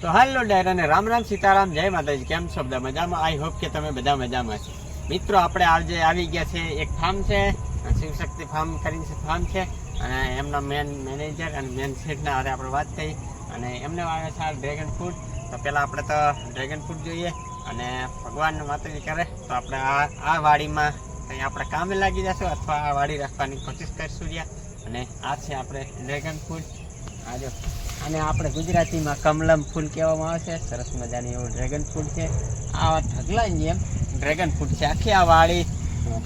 તો હાલો ડાયર અને રામ રામ સીતારામ, જય માતાજી. કેમ છો બધા મજામાં? આઈ હોપ કે તમે બધા મજામાં છો. મિત્રો, આપણે આજે આવી ગયા છે એક ફાર્મ છે શિવશક્તિ ફાર્મ કરીને ફાર્મ છે. અને એમના મેન મેનેજર અને મેન શેઠના હારે આપણે વાત થઈ અને એમને આવે છે ડ્રેગન ફ્રૂટ તો પહેલાં આપણે તો ડ્રેગન ફ્રૂટ જોઈએ અને ભગવાન માતાજી કરે. તો આપણે આ આ વાડીમાં કંઈ આપણે કામે લાગી જશું અથવા આ વાડી રાખવાની કોશિશ કરીશું રહ્યા. અને આ છે આપણે ડ્રેગન ફ્રૂટ આ અને આપણે ગુજરાતીમાં કમલમ ફૂલ કહેવામાં આવે છે. સરસ મજાની એવું ડ્રેગન ફ્રૂટ છે. આ ઢગલાની જેમ ડ્રેગન ફ્રૂટ છે. આખી આ વાડી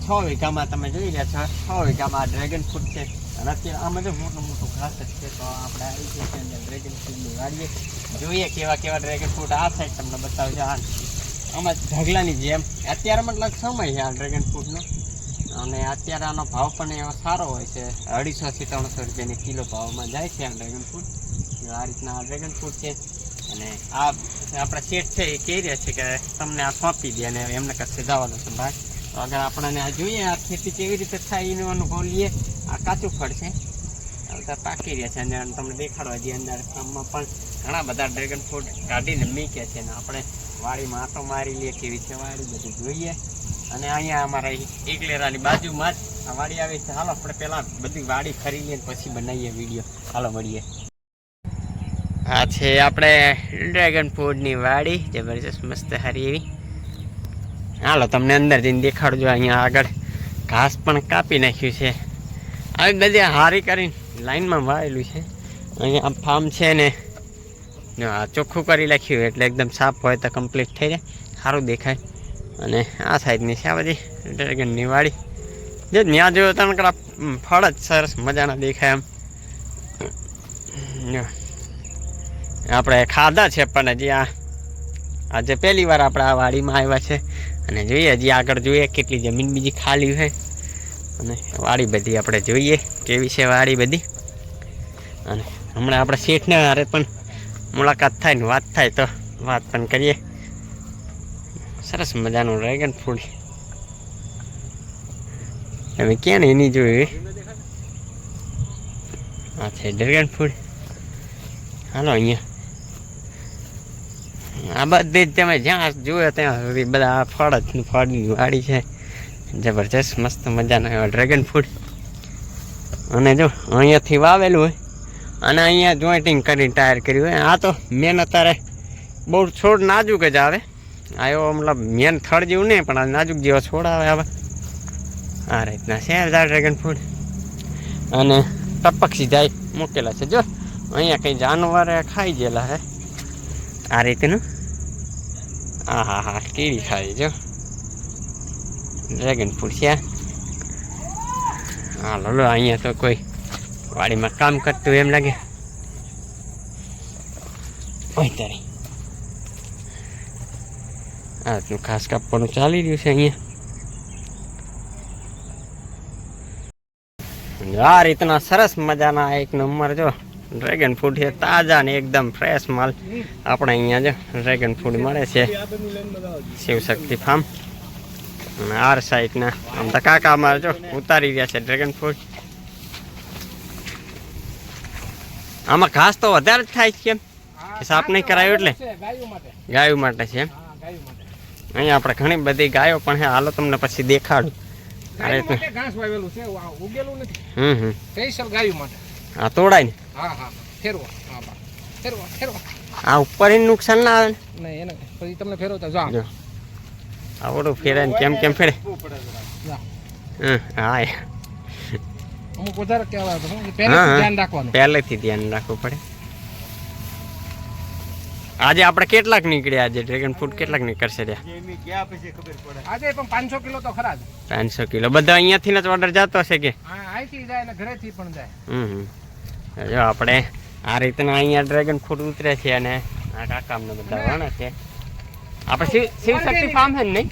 છ વીઘામાં તમે જોઈ રહ્યા છો. છ વીઘામાં ડ્રેગન ફ્રૂટ છે. અને અત્યારે આમાં જો મોટું મોટું ઘાસ જ છે, તો આપણે આવી ગયા છે ડ્રેગન ફ્રૂટની વાડીએ. જોઈએ કેવા કેવા ડ્રેગન ફ્રૂટ આ સાઈડ તમને બતાવજો આ આમાં ઢગલાની જેમ. અત્યારે મતલબ સમય છે આ ડ્રેગન ફ્રૂટનો અને અત્યારે આનો ભાવ પણ એવો સારો હોય છે. અઢીસોથી ત્રણસો રૂપિયાની કિલો ભાવમાં જાય છે આ ડ્રેગન ફ્રૂટ જો આ રીતના ડ્રેગન ફ્રૂટ છે. અને આ આપણા શેઠ છે, એ કહી રહ્યા છે કે તમને આ સોંપી દે અને એમને કશે જવાનો છે ભાઈ તો આગળ આપણને આ જોઈએ આ ખેતી કેવી રીતે થાય એનો અનુભવ લઈએ. આ કાચું ફળ છે. પાકી રહ્યા છે અને તમને દેખાડવા જઈએ અંદર ગામમાં પણ ઘણા બધા ડ્રેગન ફ્રૂટ કાઢીને મીક્યા છે અને આપણે વાડીમાં આટો મારી લઈએ, કેવી છે વાડી બધું જોઈએ. અને અહીંયા અમારા એકલેરાની બાજુમાં જ વાડી આવી છે. હાલો, આપણે પહેલાં બધી વાડી ખરી લઈએ પછી બનાવીએ વીડિયો. હાલો, મળીએ. આ છે આપણે ડ્રેગન ફ્રૂટની વાડી. જબરજસ્ત મસ્ત હારી એવી. હાલો, તમને અંદર જઈને દેખાડજો, અહીંયા આગળ ઘાસ પણ કાપી નાખ્યું છે. આવી બધી હારી કરીને લાઈનમાં વાવેલું છે. અહીંયા ફાર્મ છે ને આ ચોખ્ખું કરી નાખ્યું એટલે એકદમ સાફ હોય તો કમ્પ્લીટ થઈ જાય. સારું દેખાય. અને આ સાઈડની છે આ બધી ડ્રેગનની વાડી. જે, ત્યાં જોયો તણકડા ફળ જ સરસ મજાના દેખાય એમ. આપણે ખાધા છે, પણ હજી આ આજે પહેલી વાર આપણે આ વાડીમાં આવ્યા છે. અને જોઈએ, હજી આગળ જોઈએ કેટલી જમીન બીજી ખાલી હોય. અને વાડી બધી આપણે જોઈએ કેવી છે વાડી બધી. અને હમણાં આપણે શેઠને હારે પણ મુલાકાત થાય ને વાત થાય તો વાત પણ કરીએ. સરસ મજાનું ડ્રેગન ફૂડ હવે ક્યાં ને એની જોયું આ છે ડ્રેગન ફૂડ હાલો અહીંયા. આ બધી જ તમે જ્યાં જુએ ત્યાં સુધી બધા ફળ જ ફળની વાડી છે. જબરજસ્ત મસ્ત મજાના એવા ડ્રેગન ફ્રૂટ અને જો, અહીંયાથી વાવેલું હોય, અને અહીંયા જોઈન્ટિંગ કરીને ટાયર કર્યું હોય. આ તો મેન અત્યારે બહુ છોડ નાજુક જ આવે. આ એવો મતલબ મેન થડ જેવું નહીં, પણ આ નાજુક જેવા છોડ આવે આવે. આ રીતના છે ડ્રેગન ફ્રૂટ અને ટપક જાય મૂકેલા છે. જો, અહીંયા કંઈ જાનવરે ખાઈ ગયેલા હે. આ રીતનું હા હા હા કીડી ખાઈ જો. ડ્રેગન ફ્રૂટ છે. હા, લો અહીંયા તો કોઈ વાડીમાં કામ કરતું એમ લાગે. ઓય તારી. આ ખાસ કાપવાનું ચાલી રહ્યું છે અહીંયા. આ રીતના સરસ મજાના એક નંબર, જો. ડ્રેગન ફ્રૂટ છે તાજા ને એકદમ ફ્રેશ માલ. આપણે અહીંયા જ ડ્રેગન ફ્રૂટ મળે છે શિવશક્તિ ફાર્મ અને આર સાઈડના આમ તો કાકા અમારે જો ઉતારી રહ્યા છે ડ્રેગન ફ્રૂટ આમાં ઘાસ તો વધારે જ થાય છે કેમ? સાફ નહીં કરાયું એટલે. ગાયો માટે. છે અહીંયા આપણે ઘણી બધી ગાયો પણ છે. હાલો તમને પછી દેખાડું. આ રીતનું હમ હમ. આ તોડાય ને. હા હા ફેરવો. હા બા. ફેરવો ફેરવો. આ ઉપર એને નુકસાન ના આવે ને? નહીં એને પછી તમને ફેરવતા જો. જો આવડું ફેરે ને કેમ કેમ ફેરે? હમ, હા એ અમુક વધારે કહેવાય પહેલેથી ધ્યાન રાખવાનું. પહેલેથી ધ્યાન રાખવું પડે. આજે આપણે કેટલાક નીકળ્યા? આજે ડ્રેગન ફ્રૂટ કેટલાક નીકળશે ત્યાં? આજે પણ પાંચસો કિલો તો ખરા પાંચસો કિલો. બધા અહીંયાથી જ ઓર્ડર જતો હશે કે? અહીંથી જાય ને ઘરેથી પણ જાય. હમ. જો આપણે આ રીતના અહીંયા ડ્રેગન ફ્રૂટ ઉતરે છે અને આ કાકામને બધા વણે છે. આપણે શિવ શિવશક્તિ ફાર્મ છે નહીં?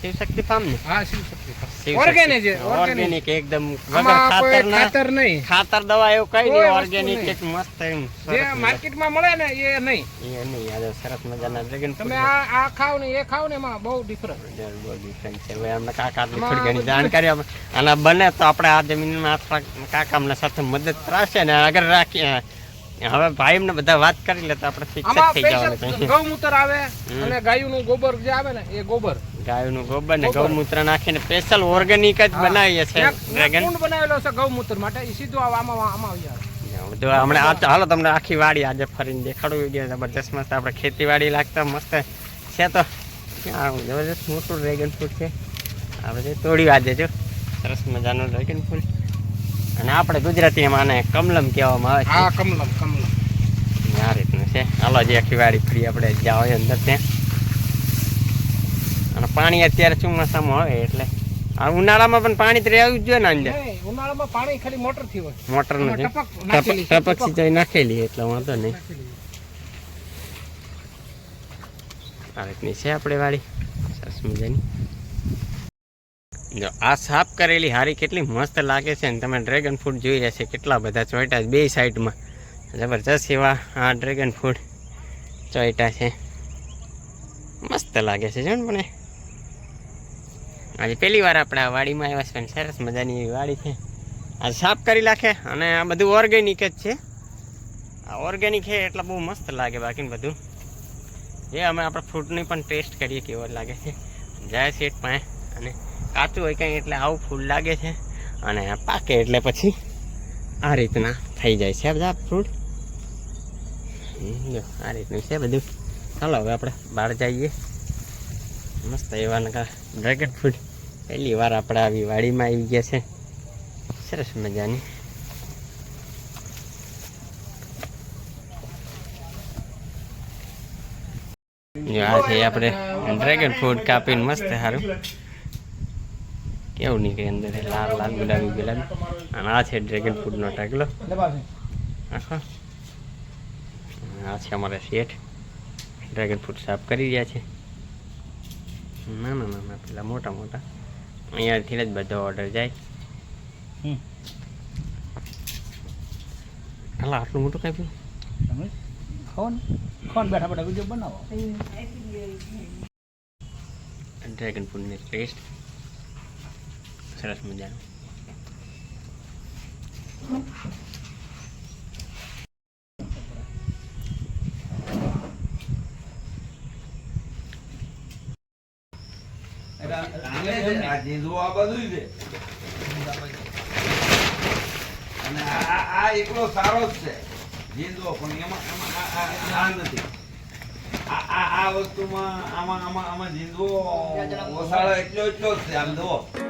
શિવશક્તિ ફાર્મ ને? હા શિવ શિવશક્તિ. ઓર્ગેનિક છે ઓર્ગેનિક ઓર્ગેનિક એકદમ વગર આમાં કોઈ ખાતર નહીં. ખાતર દવા એવું કઈ નહીં ઓર્ગેનિક એક મસ્ત એમ જે માર્કેટમાં મળે ને એ નહીં. એ નહીં આ સરસ મજાના ડ્રેગન તમે આ આ ખાવ ને એ ખાવ ને એમાં બહુ ડિફરન્સ બહુ different છે. હવે અમને કાકા થોડી ઘણી જાણકારી અને બને તો આપણે આ જમીનમાં કાકા અમને સાથે મદદ કરાશે ને આગળ રાખી હવે ભાઈ ને બધા વાત કરી લેતા તો આપણે ફિક્સ થઈ જવાનું ગૌમૂત્ર આવે. અને ગાયનું ગોબર જે આવે ને એ ગોબર. ગાયનું ગોબર ને. ગૌમૂત્ર નાખીને સ્પેશિયલ ઓર્ગેનિક જ બનાવીએ છે ડ્રેગન બનાવેલો છે ગૌમૂત્ર માટે એ સીધું આમાં આમાં આવી આવે જો હમણાં આ હાલો તમને આખી વાડી આજે ફરીને દેખાડું વીડિયો જબરદસ્ત મસ્ત આપણે ખેતીવાડી લાગતા મસ્ત છે તો. ક્યાં જબરદસ્ત મોટું ડ્રેગન ફ્રૂટ છે. આપણે તોડ્યું આજે જો. સરસ મજાનું ડ્રેગન ફ્રૂટ અને આપણે ગુજરાતીમાં આને કમલમ કહેવામાં આવે હા કમલમ કમલમ. આ રીતનું છે. હાલો જે આખી વાડી ફરી આપણે જાઓ અંદર ત્યાં અને પાણી અત્યારે ચોમાસામાં આવે એટલે. આ ઉનાળામાં પણ પાણી તો રહેવું જ જોઈએ ને અંદર. ઉનાળામાં પાણી ખાલી મોટરથી હોય. મોટરનું છે. ટપક સિંચાઈ નાખેલી એટલે વાંધો નહીં. આ રીતની છે આપણે વાડી. સરસ મજાની. જો, આ સાફ કરેલી હારી કેટલી મસ્ત લાગે છે ને તમે ડ્રેગન ફ્રૂટ જોઈ રહ્યા છે કેટલા બધા ચોઈટા બે સાઈડમાં. જબરજસ્ત એવા આ ડ્રેગન ફ્રૂટ ચોઈટા છે. મસ્ત લાગે છે, જો ને મને. આજે પહેલી વાર આપણે આ વાડીમાં આવ્યા છે સરસ મજાની એવી વાડી છે. આ સાફ કરી નાખે અને આ બધું ઓર્ગેનિક જ છે. આ ઓર્ગેનિક છે એટલે બહુ મસ્ત લાગે બાકી બધું. એ અમે આપણે ફ્રૂટની પણ ટેસ્ટ કરીએ કેવો લાગે છે. જાય છે પાસે અને કાચું હોય કંઈ એટલે આવું ફૂલ લાગે છે. અને પાકે એટલે પછી આ રીતના થઈ જાય છે બધા ફ્રૂટ જો, આ રીતનું છે બધું. ચાલો, હવે આપણે બહાર જઈએ. મસ્ત એવા નકા ડ્રેગન ફ્રૂટ પહેલી વાર આપણે આવી વાડીમાં આવી ગયા છે. સરસ મજાની. આ છે આપણે ડ્રેગન ફ્રૂટ કાપીને મસ્ત સારું કેવું નીકળે અંદર લાલ લાલ ગુલાબી ગુલાબી. અને આ છે ડ્રેગન ફ્રૂટનો આખો આ છે અમારા શેઠ. ડ્રેગન ફ્રૂટ સાફ કરી રહ્યા છે. ના ના ના ના પેલા મોટા મોટા. અહીંયાથી જ બધો ઓર્ડર જાય. હાલા આટલું મોટું કાપ્યું ખોન ખોન બેઠા બેઠા વીડિયો બનાવો. ડ્રેગન ફ્રૂટની ટેસ્ટ સરસ મજાનો અને આ એકલો સારો જ છે. જીંદવો પણ એમાં એમાં આ- આ- આ નથી. આ આ આ વસ્તુમાં આમાં આમાં આમાં જીંદવો ઓસાળો એટલો એટલો જ છે. આમ જુઓ.